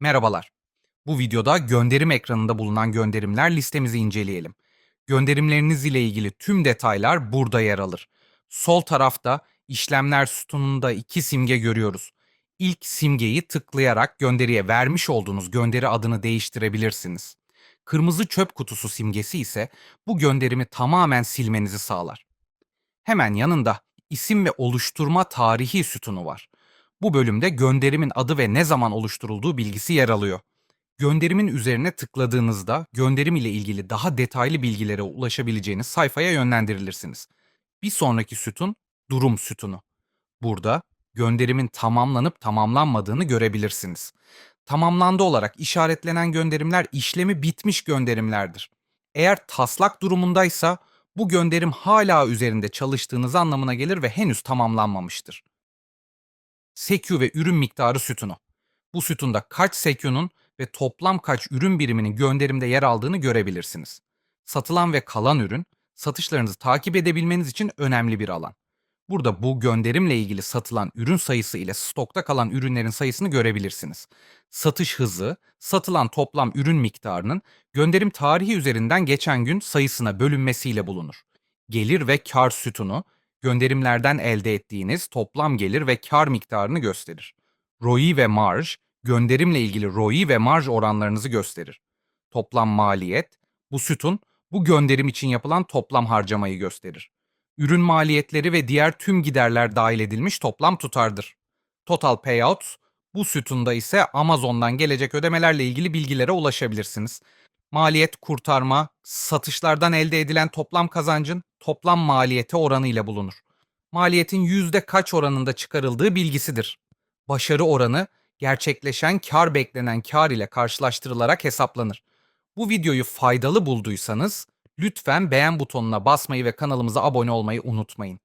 Merhabalar. Bu videoda gönderim ekranında bulunan gönderimler listemizi inceleyelim. Gönderimleriniz ile ilgili tüm detaylar burada yer alır. Sol tarafta işlemler sütununda iki simge görüyoruz. İlk simgeyi tıklayarak gönderiye vermiş olduğunuz gönderi adını değiştirebilirsiniz. Kırmızı çöp kutusu simgesi ise bu gönderimi tamamen silmenizi sağlar. Hemen yanında isim ve oluşturma tarihi sütunu var. Bu bölümde gönderimin adı ve ne zaman oluşturulduğu bilgisi yer alıyor. Gönderimin üzerine tıkladığınızda gönderim ile ilgili daha detaylı bilgilere ulaşabileceğiniz sayfaya yönlendirilirsiniz. Bir sonraki sütun durum sütunu. Burada gönderimin tamamlanıp tamamlanmadığını görebilirsiniz. Tamamlandı olarak işaretlenen gönderimler işlemi bitmiş gönderimlerdir. Eğer taslak durumundaysa bu gönderim hala üzerinde çalıştığınız anlamına gelir ve henüz tamamlanmamıştır. SEQ ve ürün miktarı sütunu. Bu sütunda kaç SEQ'nun ve toplam kaç ürün biriminin gönderimde yer aldığını görebilirsiniz. Satılan ve kalan ürün, satışlarınızı takip edebilmeniz için önemli bir alan. Burada bu gönderimle ilgili satılan ürün sayısı ile stokta kalan ürünlerin sayısını görebilirsiniz. Satış hızı, satılan toplam ürün miktarının gönderim tarihi üzerinden geçen gün sayısına bölünmesiyle bulunur. Gelir ve kar sütunu, gönderimlerden elde ettiğiniz toplam gelir ve kar miktarını gösterir. ROI ve marj, gönderimle ilgili ROI ve marj oranlarınızı gösterir. Toplam maliyet, bu sütun bu gönderim için yapılan toplam harcamayı gösterir. Ürün maliyetleri ve diğer tüm giderler dahil edilmiş toplam tutardır. Total payouts, bu sütunda ise Amazon'dan gelecek ödemelerle ilgili bilgilere ulaşabilirsiniz. Maliyet kurtarma, satışlardan elde edilen toplam kazancın toplam maliyeti oranı ile bulunur. Maliyetin yüzde kaç oranında çıkarıldığı bilgisidir. Başarı oranı gerçekleşen kar beklenen kar ile karşılaştırılarak hesaplanır. Bu videoyu faydalı bulduysanız lütfen beğen butonuna basmayı ve kanalımıza abone olmayı unutmayın.